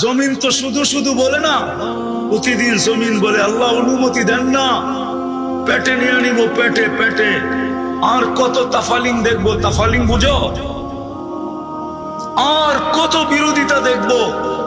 জমিন তো শুধু শুধু বলে না, প্রতিদিন জমিন বলে, আল্লাহ অনুমতি দেন না। পেটে নিয়ে নিব পেটে পেটে। আর কত তাফালিং দেখব, তাফালিং বুঝো? আর কত বিরোধিতা দেখব?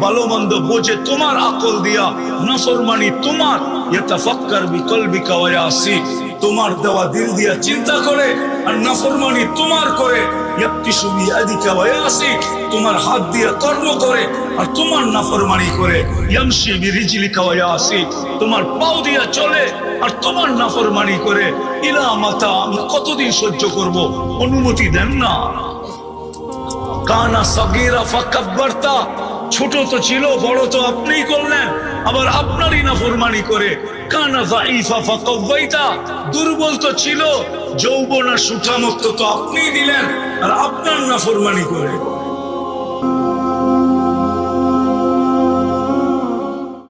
ভালো মন্দ বোঝে তোমার আকল দিয়া নাফরমানি তোমার। ইয়াতাফাক্কার বিকলবিকা ওয়ায়াসিক তোমার দেওয়া দিল দিয়া চিন্তা করে আর নাফরমানি তোমার করে। তোমার হাত দিয়া কর্ম করে আর তোমার নাফরমানি করে। ওয়ায়াসিক তোমার পাও দিয়া চলে আর তোমার নাফরমানি করে। ইলা মাতা, আমি কতদিন সহ্য করব? অনুমতি দেন না। কানা সগীরা ফাকাব্বারতা ছোট তো ছিল, বড় তো আপনিই করলেন। আবার আপনারই না ফরমানি করে, কানা দুর্বল তো ছিল, যৌবন আর সুঠামত্ব তো আপনিই দিলেন, আর আপনার না ফরমানি করে।